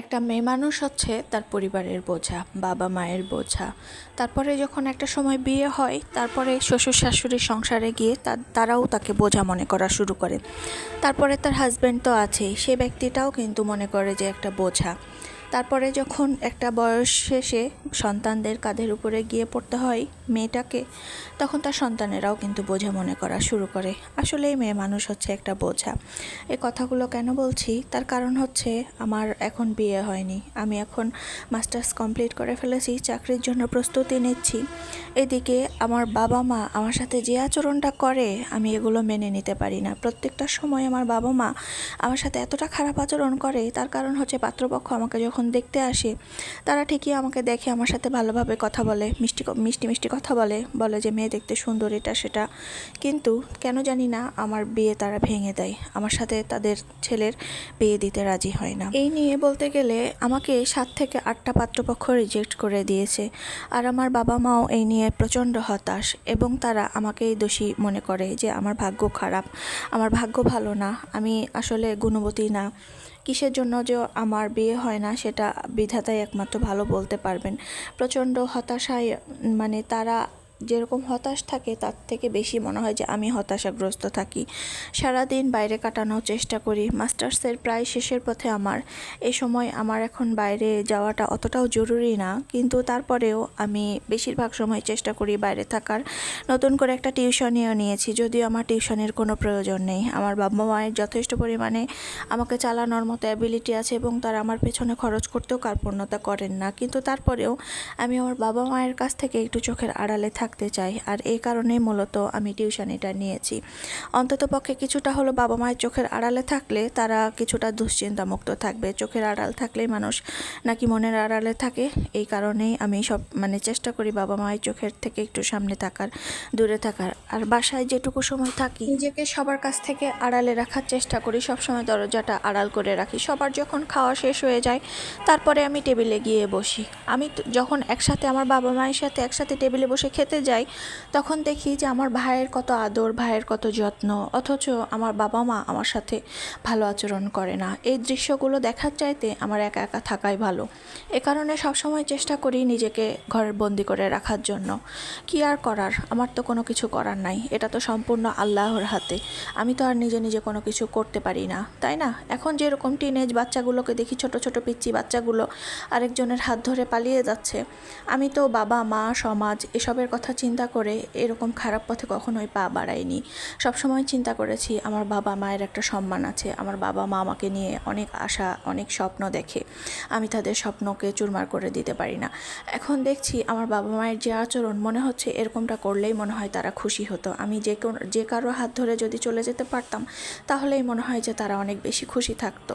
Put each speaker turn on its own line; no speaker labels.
একটা মেয়ে মানুষ হচ্ছে তার পরিবারের বোঝা, বাবা মায়ের বোঝা। তারপরে যখন একটা সময় বিয়ে হয়, তারপরে শ্বশুর শাশুড়ির সংসারে গিয়ে তারাও তাকে বোঝা মনে করা শুরু করে। তারপরে তার হাজব্যান্ড তো আছেই, সে ব্যক্তিটাও কিন্তু মনে করে যে একটা বোঝা। তারপরে যখন একটা বয়স শেষে সন্তানদের কাঁধের উপরে গিয়ে পড়তে হয় মেয়েটাকে, তখন তার সন্তানেরাও কিন্তু বোঝা মনে করা শুরু করে। আসলেই মেয়ে মানুষ হচ্ছে একটা বোঝা। এই কথাগুলো কেন বলছি? তার কারণ হচ্ছে আমার এখন বিয়ে হয়নি। আমি এখন মাস্টার্স কমপ্লিট করে ফেলেছি, চাকরির জন্য প্রস্তুতি নিচ্ছি। এদিকে আমার বাবা মা আমার সাথে যে আচরণটা করে, আমি এগুলো মেনে নিতে পারি না। প্রত্যেকটা সময় আমার বাবা মা আমার সাথে এতটা খারাপ আচরণ করে, তার কারণ হচ্ছে পাত্রপক্ষ আমাকে যখন দেখতে আসে, তারা ঠিকই আমাকে দেখে, আমার সাথে ভালোভাবে কথা বলে, মিষ্টি মিষ্টি মিষ্টি কথা বলে বলে যে, মেয়ে দেখতে সুন্দর, এটা সেটা। কিন্তু কেন জানি না, আমার বিয়ে তারা ভেঙে দেয়। আমার সাথে তাদের ছেলের বিয়ে দিতে রাজি হয় না। এই নিয়ে বলতে গেলে, আমাকে সাত থেকে আটটা পাত্রপক্ষ রিজেক্ট করে দিয়েছে। আর আমার বাবা মাও এই নিয়ে প্রচণ্ড হতাশ এবং তারা আমাকেই দোষী মনে করে যে, আমার ভাগ্য খারাপ, আমার ভাগ্য ভালো না, আমি আসলে গুণবতী না। কিসের জন্য যে আমার বিয়ে হয় না সেটা বিধাতাই একমাত্র ভালো বলতে পারবেন। প্রচণ্ড হতাশায় মানে তারা যেরকম হতাশ থাকে, তার থেকে বেশি মনে হয় যে আমি হতাশাগ্রস্ত থাকি। সারাদিন বাইরে কাটানোর চেষ্টা করি। মাস্টার্সের প্রায় শেষের পথে আমার। এ সময় আমার এখন বাইরে যাওয়াটা অতটাও জরুরি না। কিন্তু তারপরেও আমি বেশিরভাগ সময় চেষ্টা করি বাইরে থাকার। নতুন করে একটা টিউশনিও নিয়েছি, যদিও আমার টিউশনের কোনো প্রয়োজন নেই। আমার বাবা মায়ের যথেষ্ট পরিমাণে আমাকে চালানোর মতো অ্যাবিলিটি আছে এবং তারা আমার পেছনে খরচ করতেও কার্পণ্যতা করেন না। কিন্তু তারপরেও আমি আমার বাবা মায়ের কাছ থেকে একটু চোখের আড়ালে থাকতে চাই। আর এই কারণেই মূলত আমি টিউশনিটা নিয়েছি। অন্তত পক্ষে কিছুটা হলো বাবা মায়ের চোখের আড়ালে থাকলে তারা কিছুটা দুশ্চিন্তামুক্ত থাকবে। চোখের আড়াল থাকলেই মানুষ নাকি মনের আড়ালে থাকে। এই কারণেই আমি সব মানে চেষ্টা করি বাবা মায়ের চোখের থেকে একটু সামনে থাকার, দূরে থাকার। আর বাসায় যেটুকু সময় থাকি, নিজেকে সবার কাছ থেকে আড়ালে রাখার চেষ্টা করি। সবসময় দরজাটা আড়াল করে রাখি। সবার যখন খাওয়া শেষ হয়ে যায়, তারপরে আমি টেবিলে গিয়ে বসি। আমি যখন একসাথে, আমার বাবা মায়ের সাথে একসাথে টেবিলে বসে খেতে যাই, তখন দেখি যে আমার ভাইয়ের কত আদর, ভাইয়ের কত যত্ন, অথচ আমার বাবা মা আমার সাথে ভালো আচরণ করে না। এই দৃশ্যগুলো দেখার চাইতে আমার একা একা থাকাই ভালো। এ কারণে সবসময় চেষ্টা করি নিজেকে ঘরের বন্দি করে রাখার জন্য। কি আর করার? আমার তো কোনো কিছু করার নাই। এটা তো সম্পূর্ণ আল্লাহর হাতে। আমি তো আর নিজে নিজে কোনো কিছু করতে পারি না, তাই না? এখন যেরকম টিনেজ বাচ্চাগুলোকে দেখি, ছোট ছোট পিচ্চি বাচ্চাগুলো আরেকজনের হাত ধরে পালিয়ে যাচ্ছে, আমি তো বাবা, মা, সমাজ এসবের কথা চিন্তা করে এরকম খারাপ পথে কখনোই পা বাড়াইনি। সবসময় চিন্তা করেছি, আমার বাবা মায়ের একটা সম্মান আছে, আমার বাবা মা আমাকে নিয়ে অনেক আশা, অনেক স্বপ্ন দেখে। আমি তাদের স্বপ্নকে চুরমার করে দিতে পারি না। এখন দেখছি আমার বাবা মায়ের যে আচরণ, মনে হচ্ছে এরকমটা করলেই মনে হয় তারা খুশি হতো। আমি যে যে কারও হাত ধরে যদি চলে যেতে পারতাম, তাহলেই মনে হয় যে তারা অনেক বেশি খুশি থাকতো।